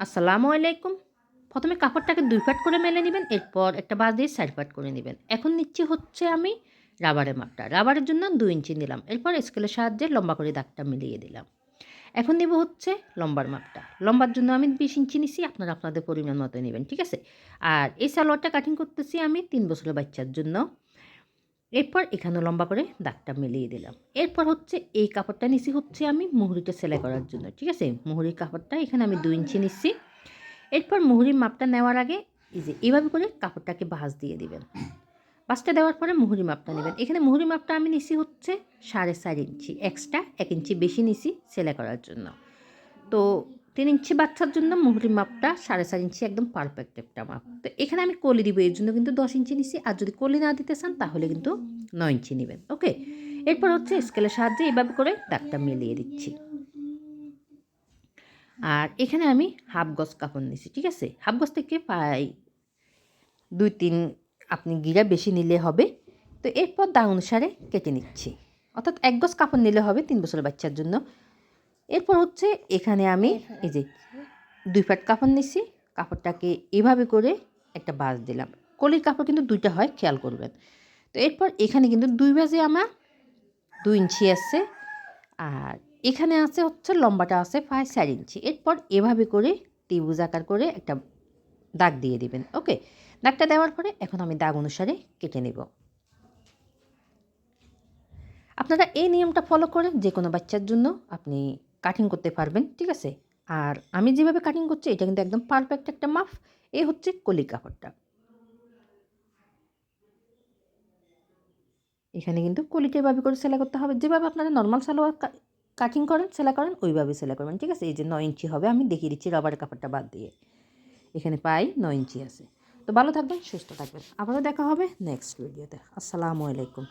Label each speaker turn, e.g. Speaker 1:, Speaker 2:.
Speaker 1: আসসালামু আলাইকুম। প্রথমে কাপড়টাকে দুই পাট করে মেলে নেবেন, এরপর একটা বাস দিয়ে চার পাট করে নেবেন। এখন নিচ্ছি হচ্ছে আমি রাবারের মাপটা। রাবারের জন্য দুই ইঞ্চি নিলাম। এরপর স্কেলের সাহায্যে লম্বা করে দাগটা মিলিয়ে দিলাম। এখন নেব হচ্ছে লম্বার মাপটা। লম্বার জন্য আমি বিশ ইঞ্চি নিছি, আপনারা আপনাদের পরিমাণ মতো নেবেন, ঠিক আছে? আর এই সালোয়ারটা কাটিং করতেছি আমি তিন বছরের বাচ্চার জন্য। এরপর এখানে লম্বা করে দাগটা মিলিয়ে দিলাম। এরপর হচ্ছে এই কাপড়টা নিছি হচ্ছে আমি মুহুরিটা সেলাই করার জন্য, ঠিক আছে? মুহুরির কাপড়টা এখানে আমি দু ইঞ্চি নিচ্ছি। এরপর মুহুরির মাপটা নেওয়ার আগে এই যে এইভাবে করে কাপড়টাকে বাঁশ দিয়ে দিবেন। ভাঁজটা দেওয়ার পরে মুহুরি মাপটা নেবেন। এখানে মুহুরি মাপটা আমি নিছি হচ্ছে সাড়ে চার ইঞ্চি। এক্সট্রা এক ইঞ্চি বেশি নিছি সেলাই করার জন্য। তো তিন ইঞ্চি বাচ্চার জন্য মুহুরি মাপটা সাড়ে চার ইঞ্চি একদম পারফেক্ট একটা মাপ। তো এখানে আমি কলি দিব, এর জন্য কিন্তু দশ ইঞ্চি নিছি, আর যদি কলি না দিতে চান তাহলে কিন্তু নয় ইঞ্চি নেবেন ওকে এরপর হচ্ছে স্কেলের সাহায্যে এভাবে করে দাগটা মিলিয়ে দিচ্ছি। আর এখানে আমি হাফ গজ কাপড় নিছি, ঠিক আছে? হাফ গজ থেকে প্রায় দুই তিন আপনি গিরা বেশি নিলে হবে। তো এরপর দাগ অনুসারে কেটে নিচ্ছি। অর্থাৎ এক গজ কাপড় নিলে হবে তিন বছরের বাচ্চার জন্য। এরপর হচ্ছে এখানে আমি এই যে দুই ফাট কাপড় নিছি কাপড়টাকে এভাবে করে একটা বাজ দিলাম। কলির কাপড় কিন্তু দুইটা হয় খেয়াল করবেন। তো এরপর এখানে কিন্তু দুই বাজে আমার দুই ইঞ্চি আছে আর এখানে আছে হচ্ছে লম্বাটা আছে প্রায় চার ইঞ্চি। এরপর এভাবে করে ত্রিভুজ আকার করে একটা দাগ দিয়ে দিবেন ওকে? দাগটা দেওয়ার পরে এখন আমি দাগ অনুসারে কেটে নেব। আপনারা এই নিয়মটা ফলো করে যে কোনো বাচ্চার জন্য আপনি কাটিং করতে পারবেন, ঠিক আছে? আর আমি যেভাবে কাটিং করছি, এটা কিন্তু একদম পারফেক্ট একটা মাপ এ হচ্ছে কলি কাপড়টা। এখানে কিন্তু কলিটা এভাবে করে সেলাই করতে হবে। যেভাবে আপনারা নর্মাল সালোয়ার কাটিং করেন, সেলাই করেন, ওইভাবে সেলাই করবেন, ঠিক আছে? এই যে নয় ইঞ্চি হবে, আমি দেখিয়ে দিচ্ছি রবারের কাপড়টা বাদ দিয়ে। এখানে পাই নয় ইঞ্চি আছে। তো ভালো থাকবেন, সুস্থ থাকবেন। আবারও দেখা হবে নেক্সট ভিডিওতে আসসালামু আলাইকুম।